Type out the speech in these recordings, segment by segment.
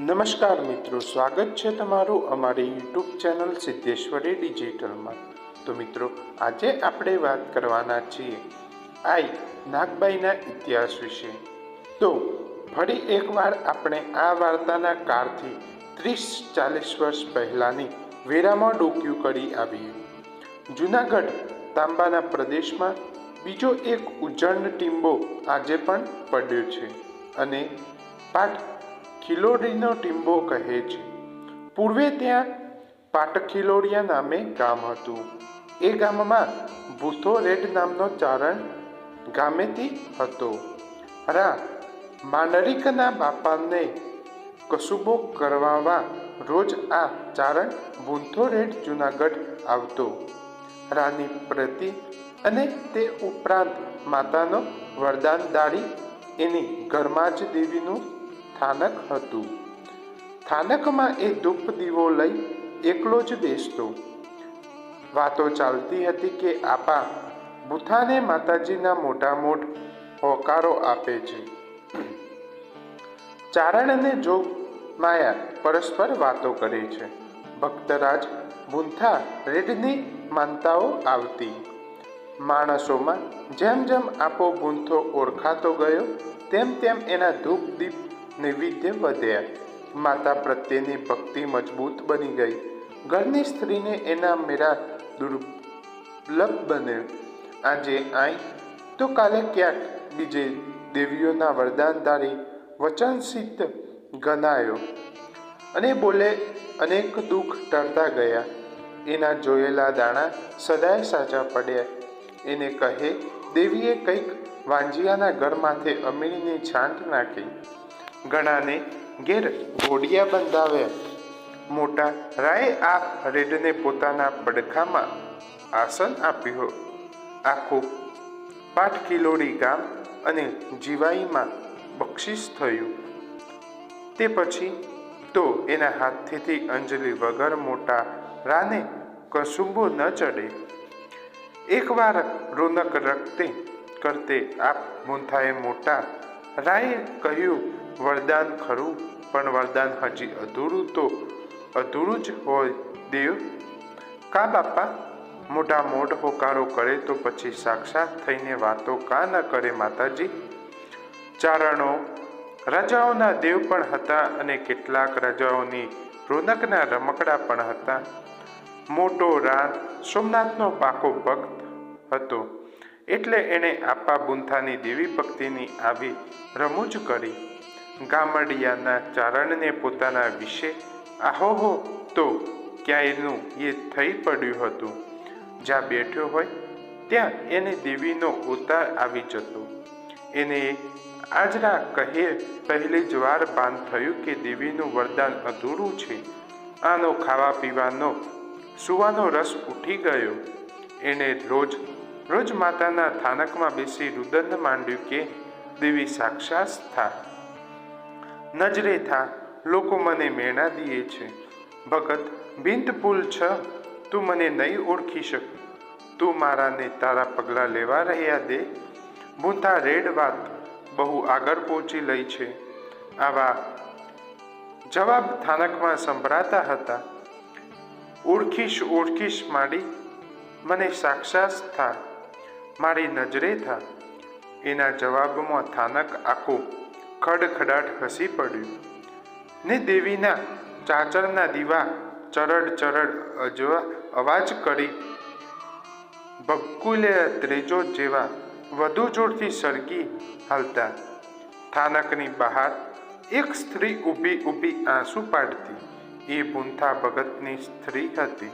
નમસ્કાર મિત્રો, સ્વાગત છે તમારું અમારી યુટ્યુબ ચેનલ સિદ્ધેશ્વરી ડિજિટલમાં. તો મિત્રો, આજે આપણે વાત કરવાના છીએ આઈ, નાગબાઈના ઇતિહાસ વિશે. તો ફરી એકવાર આપણે આ વાર્તાના કારથી ત્રીસ ચાલીસ વર્ષ પહેલાંની વેરામાં ડોક્યું કરી આવીએ. જૂનાગઢ, તાંબાના પ્રદેશમાં બીજો એક ઉજ્જડ ટીંબો આજે પણ પડ્યો છે. અને પાઠ ખિલોડીનો ટીંબો કહે છે. પૂર્વે ત્યાં પાટખિલોડિયા નામે ગામ હતું. એ ગામમાં ભૂસો રેડ નામનો ચારણ ગામેથી હતો. રા માંડરિકના બાપાને કસુબો કરવામાં રોજ આ ચારણ ભૂંથો રેડ જુનાગઢ આવતો. રાની પ્રતિ અને તે ઉપરાંત માતાનો વરદાનદારી એની ઘરમાં જ દેવીનું સ્થાનક હતું. સ્થાનકમાં એ ધૂપ દીવો લઈ એકલો જ બેસતો. વાતો ચાલતી હતી કે આપા બુથાને માતાજીના મોટા મોટ હોકારો આપે છે. ચારણને જો માયા પરસ્પર વાતો કરે છે, ભક્તરાજ બુંથા રેડની માનતાઓ આવતી. માણસોમાં જેમ જેમ આપો બુંથો ઓળખાતો ગયો, તેમ તેમ એના ધૂપ દીપ નૈવેદ્ય વધ્યા માતા પ્રત્યેની ભક્તિ મજબૂત બની ગઈ. ઘરની સ્ત્રીને એના મેરા દુર્લભ બને. આજે આઈ. તો કાલે ક્યાંક? બીજે દેવીઓના વરદાનધારી વચનસિદ્ધ ગણાયો. અને બોલે અનેક દુઃખ ટરતા ગયા. એના જોયેલા દાણા સદાય સાચા પડ્યા. એને કહે, દેવીએ કંઈક વાંજિયાના ઘરમાંથી અમીરની છાંટ નાખી. ઘણાને ઘેર ઘોડિયા બંધાવ્યા. મોટા રાય આ રેડને પોતાના પડખામાં આસન આપ્યું. આખું પાટકિલોડી ગામ અને જીવાઈમાં બક્ષિસ થયું. તે પછી તો એના હાથેથી અંજલિ વગર મોટા રાને કસુંબો ન ચડે. એકવાર રોનક રખતે કરતે આપ મૂંથાએ મોટા રાયે કહ્યું વરદાન ખરું, પણ વરદાન હજી અધૂરું તો અધૂરું જ હોય, દેવ. કા બાપા? મોટા મોઢ હોકારો કરે તો પછી સાક્ષાત થઈને વાતો કા ન કરે માતાજી? ચારણો, રાજાઓના દેવ પણ હતા અને કેટલાક રાજાઓની રોનકના રમકડા પણ હતા. મોટો રાણ સોમનાથનો પાકો ભક્ત હતો, એટલે એણે આપા બુંથાની દેવી ભક્તિની આવી રમૂજ કરી. ગામડિયાના ચારણને પોતાના વિશે આહોહો તો ક્યાંયનું એ થઈ પડ્યું હતું? જ્યાં બેઠ્યો હોય, ત્યાં એને દેવીનો ઉતાર આવી જતો. એને આજના કહે, પહેલી જ વાર ભાન થયું કે દેવીનું વરદાન અધૂરું છે. આનો ખાવા પીવાનો સુવાનો રસ ઉઠી ગયો. એણે રોજ રોજ માતાના થાનકમાં બેસી રુદન માંડ્યું કે, દેવી સાક્ષાત થા. નજરે થા, લોકો મને મેણા દીએ છે. ભગત બિંદ પુલ છ, તું મને નહીં ઓળખી શક. તું મારાને તારા પગલાં લેવા રહ્યા દે. બુંથા રેડ વાત બહુ આગળ પહોંચી લઈ છે. આવા જવાબ થાનકમાં સંભળાતા હતા. ઓળખીશ ઓળખીશ માડી, મને સાક્ષાત થા. મારી નજરે થા. એના જવાબમાં થાનક આખું ખડખડાટ હસી પડ્યું. ને દેવીના ચાચરના દીવા ચરડ ચરડ અજવા અવાજ કરી બકુલે ત્રેજો જેવા વધુ જોરથી સળગી હાલતા. થાનકની બહાર એક સ્ત્રી ઊભી ઊભી આંસુ પાડતી. એ બુંથા ભગતની સ્ત્રી હતી.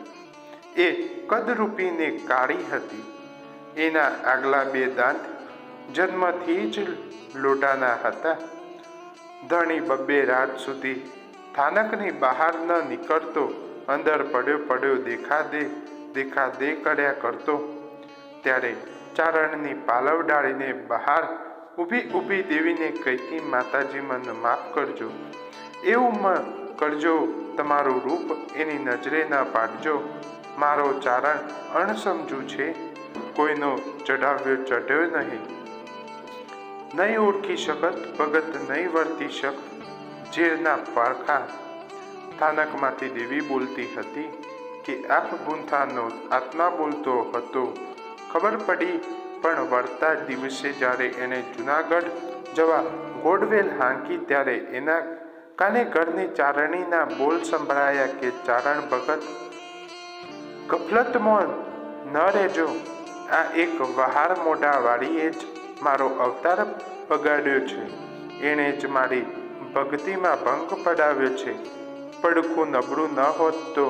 એ કદરૂપીને કાળી હતી. એના આગલા બે દાંત જન્મથી જ લોટાના હતા. ધણી બબ્બે રાત સુધી થાનકની બહાર ન નીકળતો. અંદર પડ્યો પડ્યો દેખા દે દેખા દે કર્યા કરતો. ત્યારે ચારણની પાલવ ડાળીને બહાર ઊભી ઊભી દેવીને કહેતી, માતાજી, મને માફ કરજો. એવું મ કરજો, તમારું રૂપ એની નજરે ન પાડજો. મારો ચારણ અણસમજુ છે. કોઈનો ચઢાવ્યો ચઢ્યો નહીં. નહીં ઓળખી શકત, ભગત નહીં વર્તી શક. ઝેરના પારખા સ્થાનકમાંથી દેવી બોલતી હતી કે આપ ગુંથાનો આત્મા બોલતો હતો. ખબર પડી, પણ વળતા દિવસે જ્યારે એણે જુનાગઢ જવા ગોડવેલ હાંકી ત્યારે એના કાને ઘરની ચારણીના બોલ સંભળાયા કે, ચારણ ભગત, ગફલતમાં ન રહેજો. આ એક વહાર મોઢા વાળીએ જ મારો અવતાર બગાડ્યો છે. એણે જ મારી ભક્તિમાં ભંગ પડાવ્યો છે. પડખું નબળું ન હોત તો.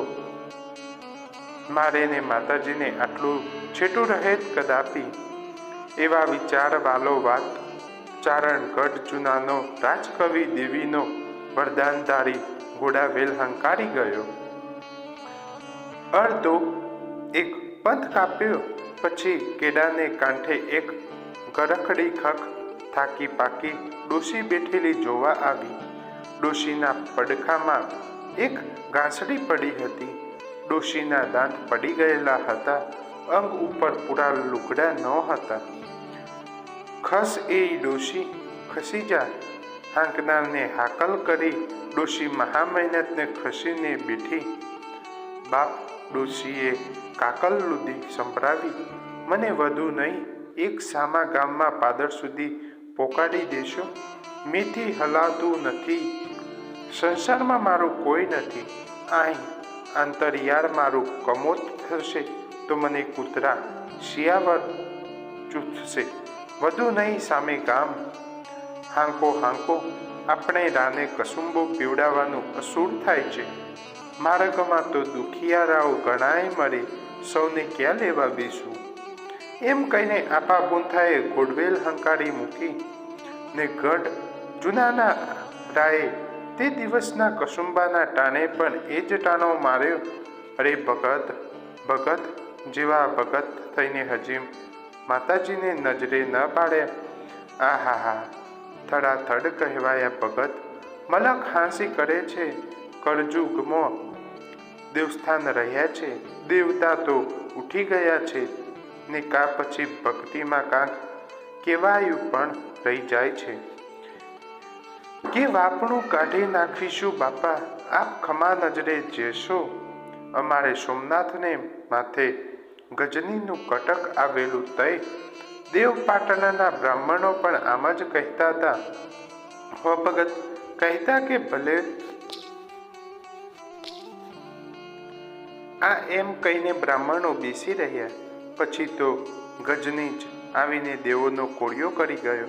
મારે ને માતાજીને આટલું છેટું રહે જ કદાપી. એવા વિચાર વાલો વાત, ચારણ ગઢ જૂનાનો રાજકવિ દેવીનો વરદાનધારી ઘોડાવેલ હંકારી ગયો. અર્ધો એક પંથ કાપ્યો, પછી કેડાને કાંઠે એક ગરખડી ખખ થાકી પાકી ડોશી બેઠેલી જોવા આવી. ડોશીના પડખામાં એક ગાંસડી પડી હતી. ડોશીના દાંત પડી ગયેલા હતા. અંગ ઉપર પૂરા લુગડા ન હતા. ખસ એ ડોશી ખસી જા. હાંકનારને હાકલ કરી ડોશી મહામહેનતને ખસીને બેઠી. બાપ ડોશીએ કાકલ લુદી સંભળાવી, મને વધુ નહીં. એક સામા ગામમાં પાદર સુધી પોકાડી દેશો. મેથી હલાતું નથી. સંસારમાં મારું કોઈ નથી. અહીં આંતરિયાર મારું કમોત થશે તો મને કૂતરા શિયાવર ચૂથશે. વધુ નહીં સામે ગામ. હાંકો હાંકો, આપણે રાને કસુંબો પીવડાવવાનું અસૂર થાય છે. માર્ગમાં તો દુખિયારાઓ ઘણાય મળે સૌને ક્યાં લેવા બેસું એમ કહીને આપા બુંથાએ ગોડવેલ હંકારી મૂકી ને ગઢ જૂનાના રાયે તે દિવસના કસુંબાના ટાણે પણ એ જ ટાણો માર્યો. અરે ભગત ભગત જેવા ભગત થઈને હજી માતાજીને નજરે ન પાડ્યા આ હા હા, થડાથડ કહેવાયા ભગત. મલક હાંસી કરે છે, કરજુગમાં દેવસ્થાન રહ્યા છે, દેવતા તો ઉઠી ગયા છે. ને કા પછી ભક્તિમાં કા કેવાયું પણ રહી જાય છે. કે વાપણું કાઢી નાખીશું બાપા, આપ ખમા નજરે જેશો. અમારે સોમનાથને માથે ગજનીનું કટક આવેલું તય. દેવપાટણના બ્રાહ્મણો પણ આમ જ કહેતા હતા. હો ભગત, કહેતા કે ભલે? આ એમ કહીને બ્રાહ્મણો બેસી રહ્યા. પછી તો ગજની જ આવીને દેવોનો કોળિયો કરી ગયો.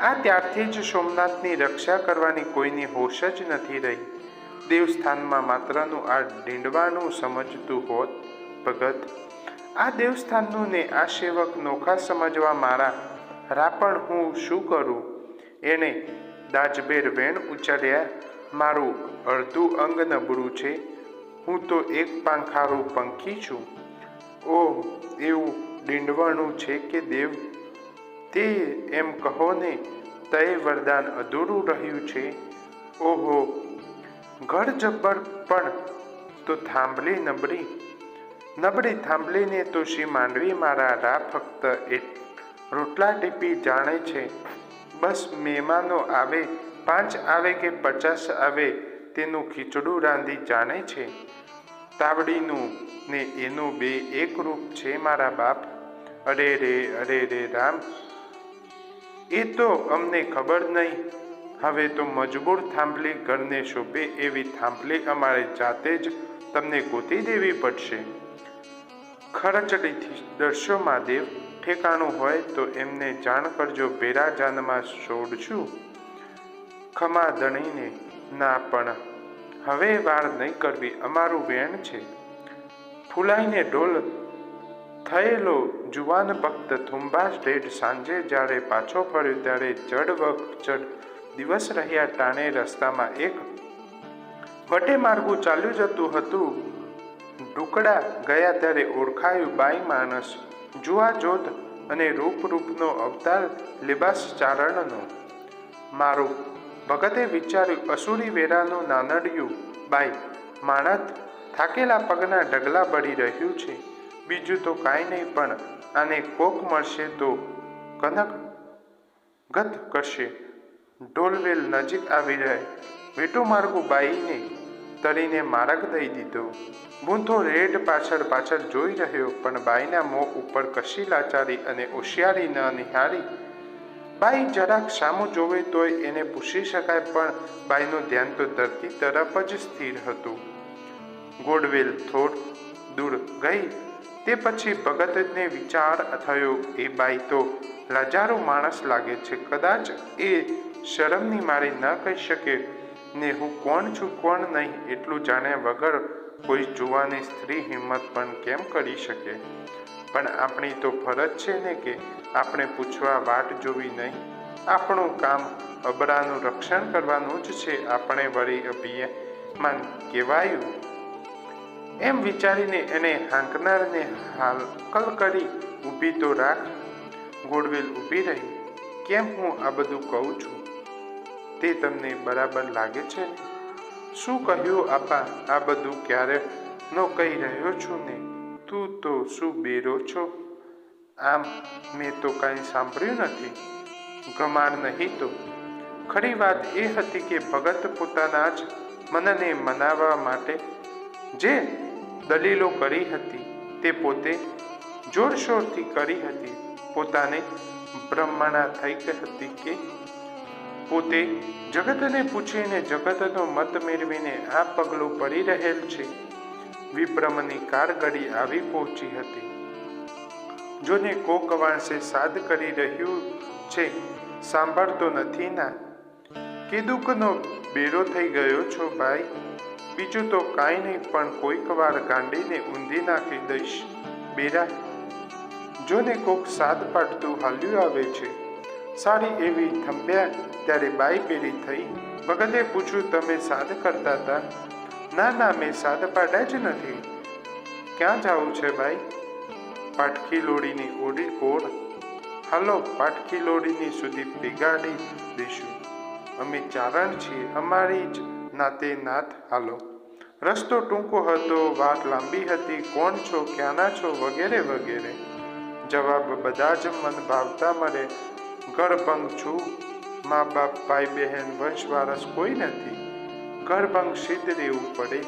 આ ત્યારથી જ સોમનાથની રક્ષા કરવાની કોઈની હોશ જ નથી રહી. દેવસ્થાનમાં માત્રનું આ ડીંડવાનું સમજતું હોત ભગત. આ દેવસ્થાનનું ને આ સેવક નોખા સમજવા મારા રાપણ હું શું કરું? એણે દાજબેર વેણ ઉચ્ચાર્યા મારું અડધું અંગ નબળું છે. હું તો એક પાંખારું પંખી છું. ઓહ, એવું ડીંડવાનું છે કે દેવ? તે એમ કહો ને, તય વરદાન અધૂરું રહ્યું છે. ઓહો, ઘર જબ્બર પણ તો થાંભલી નબળી. નબળી થાંભલીને તો શ્રી માંડવી મારા રા ફક્ત એ રોટલા ટીપી જાણે છે. બસ મહેમાનો આવે, પાંચ આવે કે પચાસ આવે તેનું ખીચડું રાંધી જાણે છે. તાવડીનું ને એનું બે એક રૂપ છે મારા બાપ. અરે રે અરે રે રામ, એ તો અમને ખબર નહીં. હવે તો મજબૂર થાંભલી ઘરને શોભે એવી થાંભલી અમારે જાતે જ તમને ગોતી દેવી પડશે. ખરચડીથી દર્શો મહાદેવ, ઠેકાણું હોય તો એમને જાણ કરજો બેરા જાનમાં છોડશું ખમા ધણીને, ના પણ હવે વાર નહીં કરવી, અમારું વેણ છે. ફૂલાઈને ડોલ થયેલો જુવાન ભક્ત થુંબા સ્ટેટ સાંજે જ્યારે પાછો ફર્યો ત્યારે જડ વખચડ દિવસ રહ્યા ટાણે રસ્તામાં એક વટે માર્ગું ચાલ્યું જતું હતું. ઢુકડા ગયા ત્યારે ઓળખાયું બાઈ માણસ જુવા જોત અને રૂપ રૂપનો અવતાર લિબાસ ચારણનો. મારું ભગતે વિચાર્યું, અસુરી વેરાનું નાનડિયું, બાઈ માણસ થાકેલા પગના ડગલા બળી રહ્યું છે. બીજું તો કાંઈ નહીં, પણ આને કોક મળશે તો કનક ગત કરશે. ઢોલવેલ નજીક આવી રહે. વેટુ માર્ગુ બાઈને તરીને માર્ગ દઈ દીધો. બૂંથો રેડ પાછળ પાછળ જોઈ રહ્યો, પણ બાઈના મોં ઉપર કશી લાચારી અને હોશિયારી ન નિહાળી બાઈ જરાક સામું જોવે તોય એને પૂછી શકાય, પણ બાઈનું ધ્યાન તો ધરતી તરફ જ સ્થિર હતું. ગોડવેલ થોડ દૂર ગઈ. તે પછી ભગતને વિચાર થયો એ બાઈ તો લાજારો માણસ લાગે છે. કદાચ એ શરમની મારી ન કહી શકે. ને હું કોણ છું, કોણ નહીં, એટલું જાણ્યા વગર કોઈ જોવાની સ્ત્રી હિંમત પણ કેમ કરી શકે? પણ આપણી તો ફરજ છે ને કે આપણે પૂછવા વાટ જોવી નહીં. આપણું કામ અબરાનું રક્ષણ કરવાનું જ છે. આપણે વળી અભિયાન કહેવાયું એમ વિચારીને એને હાંકનારને હાલકલ કરી ઊભી તો રાખ. ગોળવેલ ઊભી રહી. કેમ હું આ બધું કહું છું? તે તમને બરાબર લાગે છે? શું કહ્યું આપા? આ બધું ક્યારે? નો કહી રહ્યો છું ને. તું તો શું બેરો છો? આમ મેં તો કાંઈ સાંભળ્યું નથી. ગમાર નહીં તો. ખરી વાત એ હતી કે ભગત પોતાના જ મનને મનાવવા માટે જે દલીલો કરી હતી તે પોતે જોરશોરથી કરી હતી. પોતાને બ્રહ્મણા થઈ ગઈ હતી કે પોતે જગતને પૂછીને જગતનો મત મેળવીને આ પગલું પડી રહેલ છે. વિભ્રમની કારગડી આવી પહોંચી હતી. જોને કોક વાંસે સાદ કરી રહ્યું છે, સાંભળતો નથી ના. કીધુકનો બેરો થઈ ગયો છો ભાઈ? બીજું તો કાંઈ નહીં, પણ કોઈક વાર ગાંડીને ઊંધી નાખી દઈશ, બેરા. જોને કોક સાદ પાડતું હાલ્યું આવે છે. સારી એવી થંભ્યા, ત્યારે બાઈ પેરી થઈ. ભગતે પૂછ્યું તમે સાદ કરતા હતા ના ના, મેં સાદ પાડ્યા જ નથી. ક્યાં જવું છે ભાઈ? પાટકી લોડીની ઓડી કોડ હાલો પાટકી લોડીની સુધી પીગાડી દઈશું. અમે ચારણ છીએ, અમારી જ નાતે નાથ હાલો. રસ્તો ટૂંકો હતો, વાત લાંબી હતી, કોણ છો, ક્યાંના છો, વગેરે વગેરે. જવાબ બધા જ મન ભાવતા મળે. ગળભંગ છું. મા બાપ, ભાઈ બહેન, વંશવારસ કોઈ નથી. ગળભંગ સિદ્ધ રહેવું પડે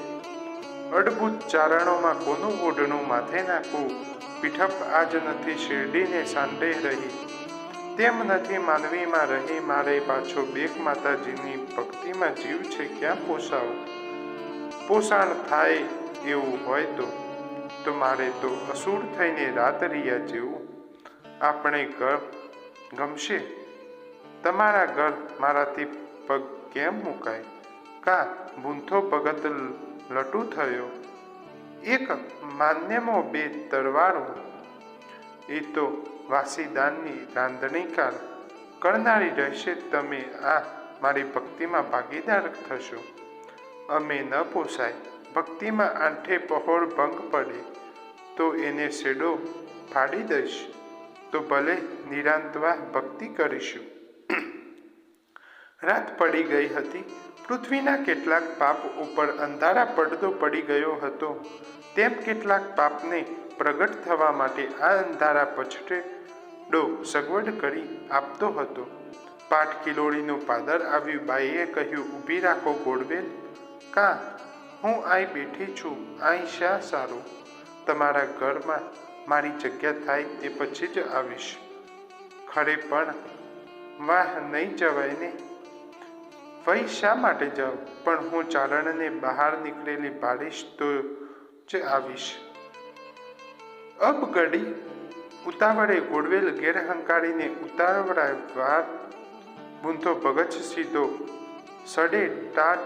અડભૂત ચારણોમાં કોનું ઓઢણું માથે નાખવું? પીઠપ આજ નથી શેરડીને સાંડે રહી. તેમ નથી માનવીમાં રહી મારે પાછો બેક માતાજીની ભક્તિમાં જીવ છે ક્યાં પોસાવું? પોષણ થાય એવું હોય તો? તો મારે તો અસુર થઈને રાત રહ્યા જેવું. આપણે ઘર ગમશે? તમારા ઘર મારાથી પગ કેમ મુકાય? કા ભૂંથો ભગત લટુ થયો એક માન્યમો બે તરવારો એ તો વાસીદાનની રાંધણીકાર કરનારી રહેશે તમે આ મારી ભક્તિમાં ભાગીદાર થશો। અમે ન પોસાય, ભક્તિમાં આંઠે પહોળ ભંગ પડે। તો એને શેડો ફાડી દઈશ। તો ભલે નિરાંતવા ભક્તિ કરીશું। રાત પડી ગઈ હતી પૃથ્વીના કેટલાક પાપ ઉપર અંધારા પડદો પડી ગયો હતો. તેમ કેટલાક પાપને પ્રગટ થવા માટે આ અંધારા પછટેડો સગવડ કરી આપતો હતો. પાટ કિલોડીનું પાદર આવ્યું. બાઈએ કહ્યું, ઊભી રાખો ગોળવેલ. કા? હું અહીં બેઠી છું. અહીં શા સારું? તમારા ઘરમાં મારી જગ્યા થાય તે પછી જ આવીશ. ખરે પણ? વાહ, નહીં જવાય ને. વહી શા માટે જાઉં પણ હું ચારણને બહાર નીકળેલી પાડીશ તો જ આવીશ. અબ ગડી ઉતાવળે ગોળવેલ ગેરહંકારીને ઉતાવળા વાર બૂંધો ભગત સીધો સડે ટાટ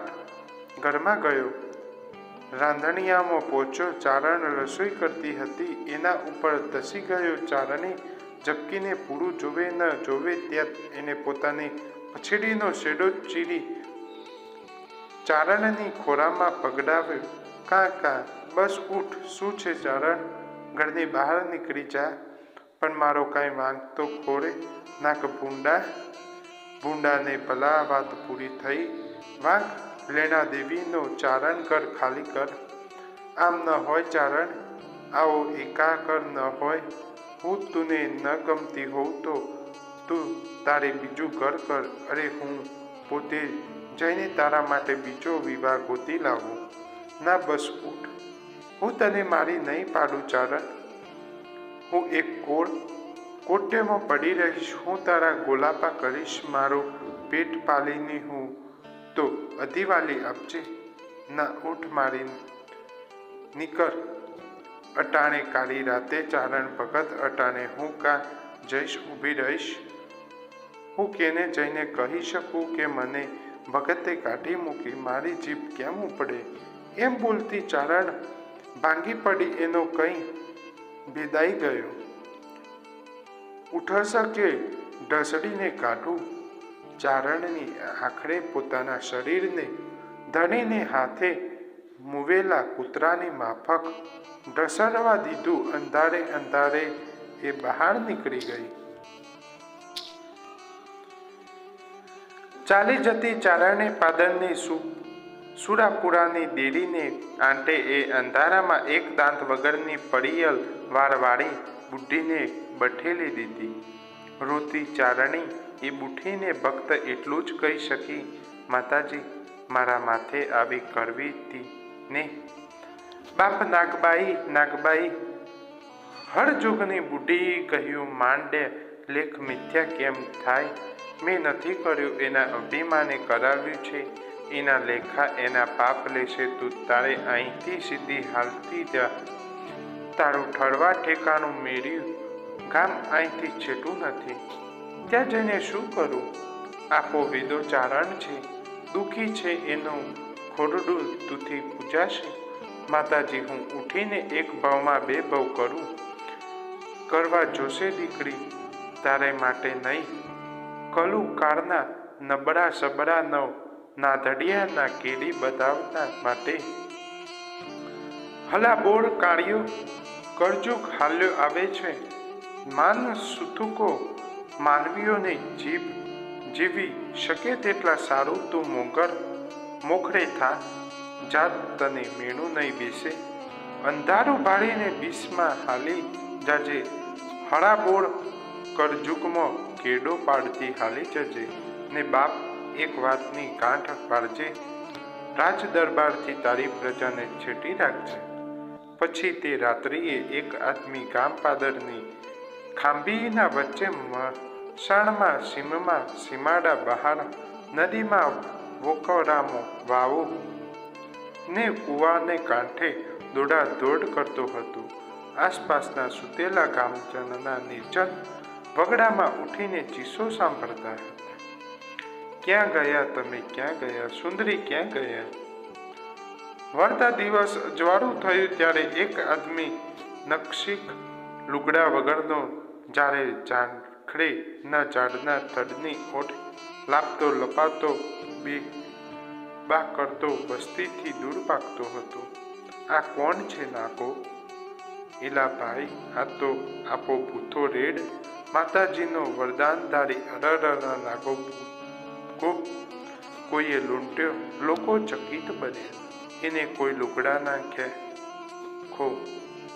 ઘરમાં ગયો. રાંધણિયામાં પહોંચ્યો ચારણ રસોઈ કરતી હતી. એના ઉપર ધસી ગયો ચારણે. ઝબકીને પૂરું જોવે ન જોવે ત્યાં એને પોતાની પછડીનો શેડો ચીરી. ચારણની ખોરામાં પગડાવ્યો કા કા, બસ ઉઠ, શું છે ચારણ? ઘરની બહાર નીકળી જા. પણ મારો કાંઈ માંગતો ખોરે. નાક ભૂંડા. ભૂંડાને ભલા વાત પૂરી થઈ. વાંક, લેણા દેવીનો ચારણ કર ખાલી કર. આમ ન હોય ચારણ, આવો એકા કર ન હોય. હું તુને ન ગમતી હોઉં તો તું તારે બીજું ઘર કર. અરે હું પોતે જઈને તારા માટે બીજો વિવાહ ગોતી લાવું. ના બસ ઉઠ. હું તને મારી નહીં પાડું, ચારણ. હું એક કોળ કોટેમાં પડી રહીશ. હું તારા ગોલાપા કરીશ. મારો પેટ પાલીને હું તો અધિવાલી આપજે. ના ઉઠ મારી. નીકળ. અટાણે કાળી રાતે ચારણ ભગત અટાણે હું કા જઈશ, ઊભી રહીશ. હું કેને જઈને કહી શકું કે મને ભગતે કાઢી મૂકી મારી જીભ કેમ ઉપડે? એમ બોલતી ચારણ ભાંગી પડી, એનો કંઈ ભેદાઈ ગયો. ઉઠસ કે ઢસડીને કાઢું? ચારણની આખરે પોતાના શરીરને ધણીને હાથે મુવેલા કૂતરાની માફક ઢસડવા દીધું. અંધારે અંધારે એ બહાર નીકળી ગઈ. ચાલી જતી ચારણે પાદરની સુરાપુરાની દેરીને આંટે એ અંધારામાં એક દાંત વગરની પડિયલ વારવાળી બુઢીને બઠેલી દીધી. રોતી ચારણી એ બુઠીને ભક્ત એટલું જ કહી શકી, માતાજી, મારા માથે આવી કરવી હતી ને. બાપ નાગબાઈ નાગબાઈ હર જુગની બુઢી કહ્યું, માંડે, લેખ મિથ્યા કેમ થાય? મેં નથી કર્યું એના અભિમાને કરાવ્યું છે. એના લેખા એના પાપ લેશે. તું તારે અહીંથી સીધી હાલતી જા. તારું ઠરવા ઠેકાણું મેળ્યું. ગામ અહીંથી છેટું નથી. ત્યાં જઈને શું કરું? આપો વિદો ચારણ છે. દુઃખી છે એનું ખોરડું તુથી પૂજાશે. માતાજી, હું ઉઠીને એક ભાવમાં બે ભાવ કરું. કરવા જોશે દીકરી, તારે માટે નહીં. કલુ કાળના નબળા સબળા નવ ના ધડિયાના કેડી બતાવતા માટે. હલા બોળ કાળિયો કરજુક હાલ્યો આવે છે. માન સુથુકો, માનવીઓને જીભ જીવી શકે તેટલા સારું તું મોગર. મોખરે થા, જાત તને મેણું નહીં બેસે. અંધારું ભાળીને બીસમાં હાલી જાજે હળાબોળ કરજુકમાં કેડો પાડતી હાલી જજે ને બાપ એક વાતની ગાંઠ પાડજે રાજ દરબારથી તારી પ્રજાને છેટી રાખજે. પછી તે રાત્રિએ એક આદમી ગામ પાદરની ખાંભીના વચ્ચે મસાણમાં સીમમાં, સીમાડા બહાર, નદીમાં વોકરામો વાવો ને કૂવાને કાંઠે દોડા દોડ કરતો હતો. આસપાસના સુતેલા ગામજનના નિર્જન વગડામાં ઉઠીને ચીસો સાંભળતા હતા. ક્યાં ગયા તમે? ક્યાં ગયા? સુંદરી, ક્યાં ગયા? વળતા દિવસ અજવાળું થયું ત્યારે એક આદમી નકશીક લુગડા વગરનો જ્યારે ઝાંખડે ના ઝાડના થડની ઓઠ લાપતો, લપાતો બે બા કરતો, વસ્તીથી દૂર ભાગતો હતો. આ કોણ છે નાકો? એલા ભાઈ આ તો આપો ભૂતો રેડ. માતાજીનો વરદાનધારી અરરના નાગો ભૂકો. કોઈએ લૂંટ્યો, લોકો ચકિત બન્યા એને કોઈ લુગડા નાખ્યા ખો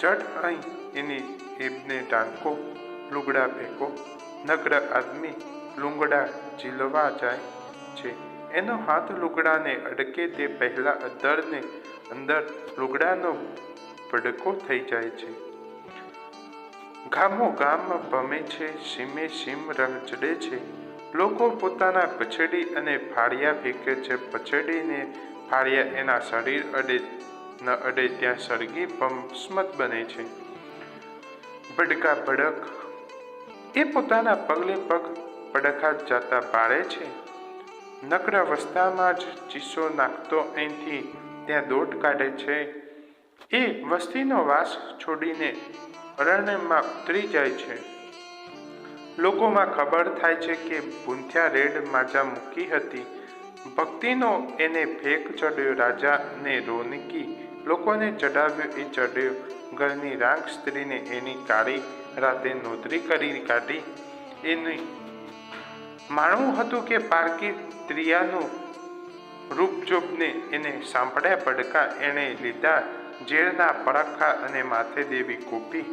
ચટ અહીં એની એબને ટાંકો લુગડા ફેંકો. નગર આદમી લુંગડા ઝીલવા જાય છે. એનો હાથ લુગડાને અડકે તે પહેલા અધરને અંદર લુગડાનો ભડકો થઈ જાય છે. ગામો ગામ ભમે છે, સીમે સીમ રચડે છે. લોકો પોતાના પછડી અને ફાળિયા ફેંકે છે. પછડીને ફાળિયા એના શરીર અડે, ન અડે ત્યાં સળગી ભસ્મત બને છે. ભડકા ભડક, એ પોતાના પગલે પગ પડખા જતા બાળે છે. નકર અવસ્થામાં જ ચીસો નાખતો અહીંથી ત્યાં દોટ કાઢે છે. એ વસ્તીનો વાસ છોડીને અરણ્યમાં ઉતરી જાય છે. લોકોમાં ખબર થાય છે કે ભૂંથ્યા રેડ માજા મૂકી હતી. ભક્તિનો એને ફેંક ચડ્યો, રાજાને રોનકી લોકોને ચડાવ્યો એ ચડ્યો ઘરની રાંગ સ્ત્રીને એની કાળી રાતે નોતરી કરી કાઢી. એની માણવું હતું કે પારકી ત્રિયાનું રૂપજોબને એને સાંભળ્યા પડકા એણે લીધા. ઝેરના પરખા અને માથે દેવી કોપી